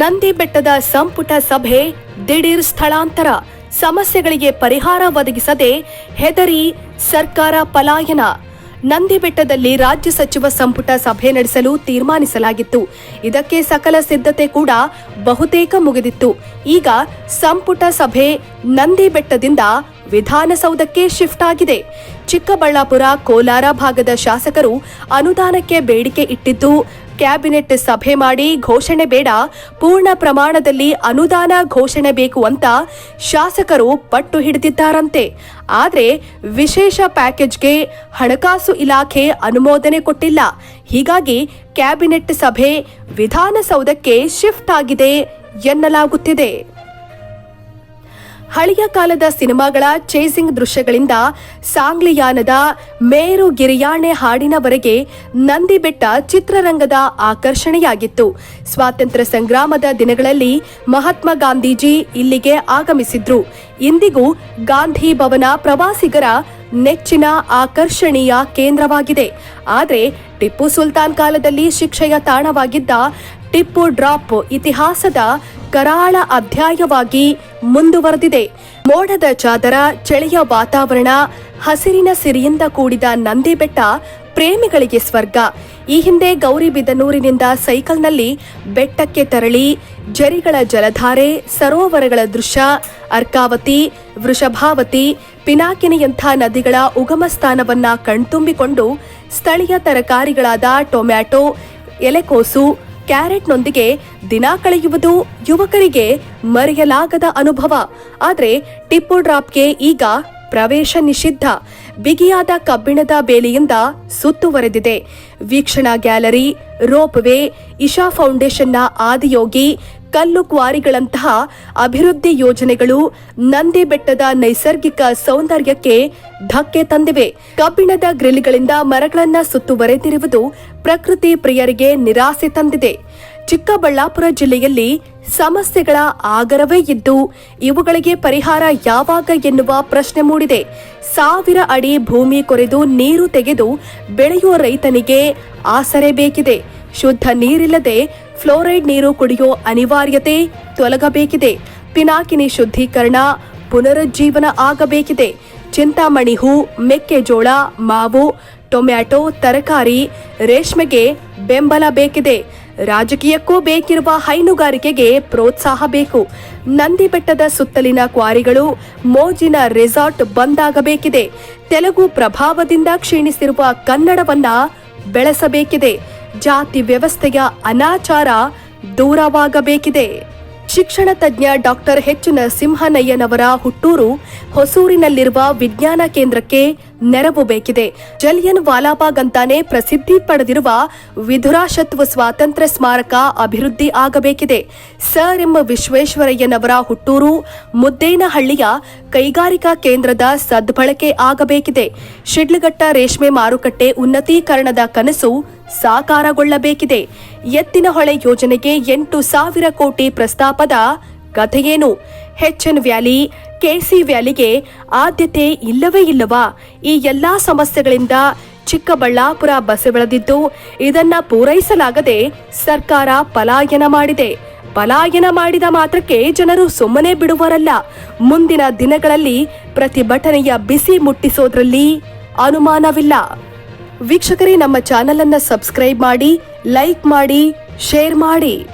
ನಂದಿ ಬೆಟ್ಟದ ಸಂಪುಟ ಸಭೆ ದಿಢೀರ್ ಸ್ಥಳಾಂತರ. ಸಮಸ್ಯೆಗಳಿಗೆ ಪರಿಹಾರ ಒದಗಿಸದೆ ಹೆದರಿ ಸರ್ಕಾರ ಪಲಾಯನ. ನಂದಿ ಬೆಟ್ಟದಲ್ಲಿ ರಾಜ್ಯ ಸಚಿವ ಸಂಪುಟ ಸಭೆ ನಡೆಸಲು ತೀರ್ಮಾನಿಸಲಾಗಿತ್ತು. ಇದಕ್ಕೆ ಸಕಲ ಸಿದ್ಧತೆ ಕೂಡ ಬಹುತೇಕ ಮುಗಿದಿತ್ತು. ಈಗ ಸಂಪುಟ ಸಭೆ ನಂದಿ ಬೆಟ್ಟದಿಂದ ವಿಧಾನಸೌಧಕ್ಕೆ ಶಿಫ್ಟ್ ಆಗಿದೆ. ಚಿಕ್ಕಬಳ್ಳಾಪುರ, ಕೋಲಾರ ಭಾಗದ ಶಾಸಕರು ಅನುದಾನಕ್ಕೆ ಬೇಡಿಕೆ ಇಟ್ಟಿದ್ದು, ಕ್ಯಾಬಿನೆಟ್ ಸಭೆ ಮಾಡಿ ಘೋಷಣೆ ಬೇಡ, ಪೂರ್ಣ ಪ್ರಮಾಣದಲ್ಲಿ ಅನುದಾನ ಘೋಷಣೆ ಬೇಕು ಅಂತ ಶಾಸಕರು ಪಟ್ಟು ಹಿಡಿದಿದ್ದಾರಂತೆ. ಆದರೆ ವಿಶೇಷ ಪ್ಯಾಕೇಜ್ಗೆ ಹಣಕಾಸು ಇಲಾಖೆ ಅನುಮೋದನೆ ಕೊಟ್ಟಿಲ್ಲ. ಹೀಗಾಗಿ ಕ್ಯಾಬಿನೆಟ್ ಸಭೆ ವಿಧಾನಸೌಧಕ್ಕೆ ಶಿಫ್ಟ್ ಆಗಿದೆ ಎನ್ನಲಾಗುತ್ತಿದೆ. ಹಳೆಯ ಕಾಲದ ಸಿನಿಮಾಗಳ ಚೇಸಿಂಗ್ ದೃಶ್ಯಗಳಿಂದ ಸಾಂಗ್ಲಿಯಾನದ ಮೇರು ಗಿರಿಯಾಣೆ ಹಾಡಿನವರೆಗೆ ನಂದಿಬೆಟ್ಟ ಚಿತ್ರರಂಗದ ಆಕರ್ಷಣೆಯಾಗಿತ್ತು. ಸ್ವಾತಂತ್ರ್ಯ ಸಂಗ್ರಾಮದ ದಿನಗಳಲ್ಲಿ ಮಹಾತ್ಮ ಗಾಂಧೀಜಿ ಇಲ್ಲಿಗೆ ಆಗಮಿಸಿದ್ರು. ಇಂದಿಗೂ ಗಾಂಧಿ ಭವನ ಪ್ರವಾಸಿಗರ ನೆಚ್ಚಿನ ಆಕರ್ಷಣೀಯ ಕೇಂದ್ರವಾಗಿದೆ. ಆದರೆ ಟಿಪ್ಪು ಸುಲ್ತಾನ್ ಕಾಲದಲ್ಲಿ ಶಿಕ್ಷೆಯ ತಾಣವಾಗಿದ್ದ ಟಿಪ್ಪು ಡ್ರಾಪ್ ಇತಿಹಾಸದ ಕರಾಳ ಅಧ್ಯಾಯವಾಗಿ ಮುಂದುವರೆದಿದೆ. ಮೋಡದ ಚಾದರ, ಚಳಿಯ ವಾತಾವರಣ, ಹಸಿರಿನ ಸಿರಿಯಿಂದ ಕೂಡಿದ ನಂದಿ ಬೆಟ್ಟ ಪ್ರೇಮಿಗಳಿಗೆ ಸ್ವರ್ಗ. ಈ ಹಿಂದೆ ಗೌರಿಬಿದನೂರಿನಿಂದ ಸೈಕಲ್ನಲ್ಲಿ ಬೆಟ್ಟಕ್ಕೆ ತೆರಳಿ, ಜರಿಗಳ ಜಲಧಾರೆ, ಸರೋವರಗಳ ದೃಶ್ಯ, ಅರ್ಕಾವತಿ, ವೃಷಭಾವತಿ, ಪಿನಾಕಿನಿಯಂಥ ನದಿಗಳ ಉಗಮ ಸ್ಥಾನವನ್ನ ಕಣ್ತುಂಬಿಕೊಂಡು ಸ್ಥಳೀಯ ತರಕಾರಿಗಳಾದ ಟೊಮ್ಯಾಟೊ, ಎಲೆಕೋಸು ಕ್ಯಾರೆಟ್ನೊಂದಿಗೆ ದಿನ ಕಳೆಯುವುದು ಯುವಕರಿಗೆ ಮರೆಯಲಾಗದ ಅನುಭವ. ಆದರೆ ಟಿಪ್ಪು ಡ್ರಾಪ್ಗೆ ಈಗ ಪ್ರವೇಶ ನಿಷಿದ್ಧ. ಬಿಗಿಯಾದ ಕಬ್ಬಿಣದ ಬೇಲಿಯಿಂದ ಸುತ್ತುವರೆದಿದೆ ವೀಕ್ಷಣಾ ಗ್ಯಾಲರಿ ರೋಪ್ ವೇ ಇಶಾ ಫೌಂಡೇಶನ್ನ ಆದಿಯೋಗಿ ಕಲ್ಲು ಕ್ವಾರಿಗಳಂತಹ ಅಭಿವೃದ್ಧಿ ಯೋಜನೆಗಳು ನಂದಿ ಬೆಟ್ಟದ ನೈಸರ್ಗಿಕ ಸೌಂದರ್ಯಕ್ಕೆ ಧಕ್ಕೆ ತಂದಿವೆ. ಕಬ್ಬಿಣದ ಗ್ರಿಲ್ಗಳಿಂದ ಮರಗಳನ್ನ ಸುತ್ತುವರೆದಿರುವುದು ಪ್ರಕೃತಿ ಪ್ರಿಯರಿಗೆ ನಿರಾಸೆ ತಂದಿದೆ. ಚಿಕ್ಕಬಳ್ಳಾಪುರ ಜಿಲ್ಲೆಯಲ್ಲಿ ಸಮಸ್ಯೆಗಳ ಆಗರವೇ ಇದ್ದು, ಇವುಗಳಿಗೆ ಪರಿಹಾರ ಯಾವಾಗ ಎನ್ನುವ ಪ್ರಶ್ನೆ ಮೂಡಿದೆ. ಸಾವಿರ ಅಡಿ ಭೂಮಿ ಕೊರೆದು ನೀರು ತೆಗೆದು ಬೆಳೆಯುವ ರೈತನಿಗೆ ಆಸರೆ ಬೇಕಿದೆ. ಶುದ್ಧ ನೀರಿಲ್ಲದೆ ಫ್ಲೋರೈಡ್ ನೀರು ಕುಡಿಯೋ ಅನಿವಾರ್ಯತೆ ತೊಲಗಬೇಕಿದೆ. ಪಿನಾಕಿನಿ ಶುದ್ಧೀಕರಣ ಪುನರುಜ್ಜೀವನ ಆಗಬೇಕಿದೆ. ಚಿಂತಾಮಣಿ ಹೂ, ಮೆಕ್ಕೆಜೋಳ, ಮಾವು, ಟೊಮ್ಯಾಟೊ, ತರಕಾರಿ, ರೇಷ್ಮೆಗೆ ಬೆಂಬಲ ಬೇಕಿದೆ. ರಾಜಕೀಯಕ್ಕೂ ಬೇಕಿರುವ ಹೈನುಗಾರಿಕೆಗೆ ಪ್ರೋತ್ಸಾಹ ಬೇಕು. ನಂದಿ ಬೆಟ್ಟದ ಸುತ್ತಲಿನ ಕ್ವಾರಿಗಳು ಮೋಜಿನ ರೆಸಾರ್ಟ್ ಬಂದಾಗಬೇಕಿದೆ. ತೆಲುಗು ಪ್ರಭಾವದಿಂದ ಕ್ಷೀಣಿಸಿರುವ ಕನ್ನಡವನ್ನ ಬೆಳೆಸಬೇಕಿದೆ. ಜಾತಿ ವ್ಯವಸ್ಥೆಯ ಅನಾಚಾರ ದೂರವಾಗಬೇಕಿದೆ. ಶಿಕ್ಷಣ ತಜ್ಞ ಡಾಕ್ಟರ್ ಎಚ್. ನರಸಿಂಹನಯ್ಯನವರ ಹುಟ್ಟೂರು ಹೊಸೂರಿನಲ್ಲಿರುವ ವಿಜ್ಞಾನ ಕೇಂದ್ರಕ್ಕೆ ನೆರವು ಬೇಕಿದೆ. ಜಲಿಯನ್ ವಾಲಾಬಾಗ್ ಅಂತಾನೆ ಪ್ರಸಿದ್ಧಿ ಪಡೆದಿರುವ ವಿಧುರಾಶತ್ವ ಸ್ವಾತಂತ್ರ್ಯ ಸ್ಮಾರಕ ಅಭಿವೃದ್ಧಿ ಆಗಬೇಕಿದೆ. ಸರ್ ಎಂ ವಿಶ್ವೇಶ್ವರಯ್ಯನವರ ಹುಟ್ಟೂರು, ಮುದ್ದೇನಹಳ್ಳಿಯ ಕೈಗಾರಿಕಾ ಕೇಂದ್ರದ ಸದ್ಬಳಕೆ ಆಗಬೇಕಿದೆ. ಶಿಡ್ಲಘಟ್ಟ ರೇಷ್ಮೆ ಮಾರುಕಟ್ಟೆ ಉನ್ನತೀಕರಣದ ಕನಸು ಸಾಕಾರಗೊಳ್ಳಬೇಕಿದೆ. ಎತ್ತಿನಹೊಳೆ ಯೋಜನೆಗೆ ಎಂಟು ಸಾವಿರ ಕೋಟಿ ಪ್ರಸ್ತಾಪದ ಕಥೆಯೇನು? ಎನ್ ವ್ಯಾಲಿ ಕೆಸಿ ವ್ಯಾಲಿಗೆ ಆದ್ಯತೆ ಇಲ್ಲವೇ ಇಲ್ಲವಾ? ಈ ಎಲ್ಲಾ ಸಮಸ್ಯೆಗಳಿಂದ ಚಿಕ್ಕಬಳ್ಳಾಪುರ ಬಸೆಬೆಳೆದಿದ್ದು ಇದನ್ನ ಪೂರೈಸಲಾಗದೆ ಸರ್ಕಾರ ಪಲಾಯನ ಮಾಡಿದೆ. ಪಲಾಯನ ಮಾಡಿದ ಮಾತ್ರಕ್ಕೆ ಜನರು ಸುಮ್ಮನೆ ಬಿಡುವರಲ್ಲ. ಮುಂದಿನ ದಿನಗಳಲ್ಲಿ ಪ್ರತಿಭಟನೆಯ ಬಿಸಿ ಮುಟ್ಟಿಸೋದ್ರಲ್ಲಿ ಅನುಮಾನವಿಲ್ಲ. ವೀಕ್ಷಕರೇ, ನಮ್ಮ ಚಾನೆಲ್ ಅನ್ನ ಸಬ್ಸ್ಕ್ರೈಬ್ ಮಾಡಿ, ಲೈಕ್ ಮಾಡಿ, ಶೇರ್ ಮಾಡಿ.